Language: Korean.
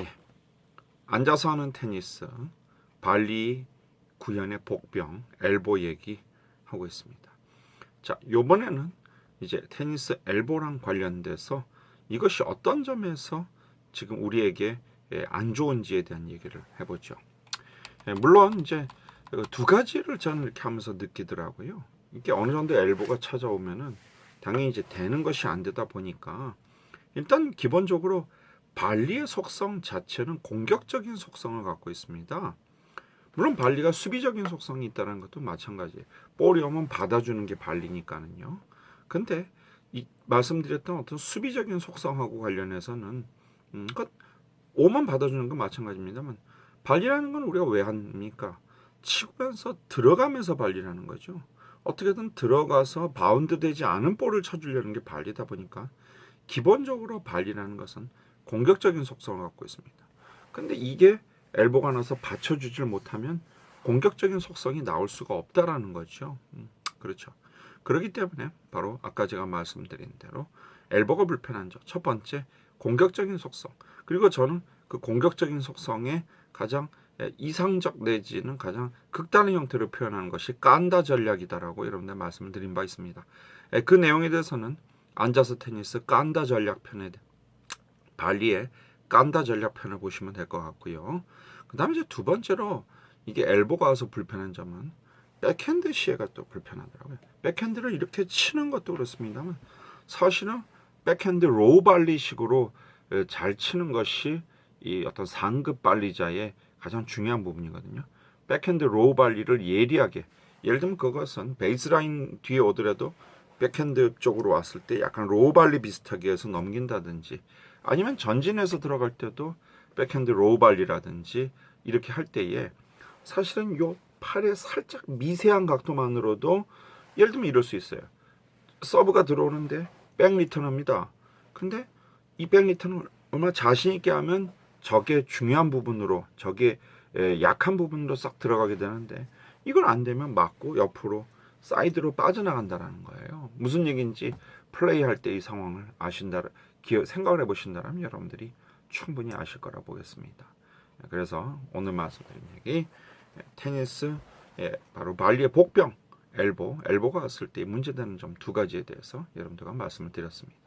예. 앉아서 하는 테니스, 발리 구현의 복병, 엘보 얘기 하고 있습니다. 자, 요번에는 이제 테니스 엘보랑 관련돼서 이것이 어떤 점에서 지금 우리에게 예, 안 좋은지에 대한 얘기를 해보죠. 예, 물론 이제 그두 가지를 저는 이렇게 하면서 느끼더라고요. 이게 어느 정도 엘보가 찾아오면은 당연히 이제 되는 것이 안 되다 보니까 일단 기본적으로 발리의 속성 자체는 공격적인 속성을 갖고 있습니다. 물론 발리가 수비적인 속성이 있다는 것도 마찬가지예요. 볼이 오면 받아주는 게 발리니까는요. 근데 이 말씀드렸던 어떤 수비적인 속성하고 관련해서는 음, 그 오만 받아주는 건 마찬가지입니다만 발리라는 건 우리가 왜 합니까? 치면서 들어가면서 발리라는 거죠. 어떻게든 들어가서 바운드 되지 않은 볼을 쳐주려는 게 발리다 보니까 기본적으로 발리라는 것은 공격적인 속성을 갖고 있습니다. 근데 이게 엘보가 나서 받쳐주질 못하면 공격적인 속성이 나올 수가 없다라는 거죠. 음, 그렇죠. 그렇기 때문에 바로 아까 제가 말씀드린 대로 엘보가 불편한 점. 첫 번째 공격적인 속성. 그리고 저는 그 공격적인 속성의 가장 이상적 내지는 가장 극단의 형태로 표현하는 것이 깐다 전략이다라고 여러분들 말씀을 드린 바 있습니다. 에, 그 내용에 대해서는 앉아서 테니스 깐다 전략 편에 대- 발리의 깐다 전략 편을 보시면 될 것 같고요. 그 다음에 이제 두 번째로 이게 엘보가 와서 불편한 점은 백핸드 시에가 또 불편하더라고요. 백핸드를 이렇게 치는 것도 그렇습니다만 사실은 백핸드 로우 발리식으로 에, 잘 치는 것이 이 어떤 상급 발리자의 가장 중요한 부분이거든요. 백핸드 로우 발리를 예리하게 예를 들면 그것은 베이스라인 뒤에 오더라도 백핸드 쪽으로 왔을 때 약간 로우 발리 비슷하게 해서 넘긴다든지 아니면 전진해서 들어갈 때도 백핸드 로우 발리라든지 이렇게 할 때에 사실은 요 팔의 살짝 미세한 각도만으로도 예를 들면 이럴 수 있어요. 서브가 들어오는데 백 리턴합니다. 근데 이 백 리턴을 얼마나 자신 있게 하면 저게 중요한 부분으로 저게 에, 약한 부분으로 싹 들어가게 되는데 이걸 안 되면 맞고 옆으로 사이드로 빠져나간다라는 거예요. 무슨 얘기인지 플레이할 때 이 상황을 아신다 생각을 해보신다면 여러분들이 충분히 아실 거라 보겠습니다. 그래서 오늘 말씀드린 얘기 예, 테니스 예, 바로 발리의 복병 엘보 엘보가 왔을 때 문제되는 점 두 가지에 대해서 여러분들과 말씀을 드렸습니다.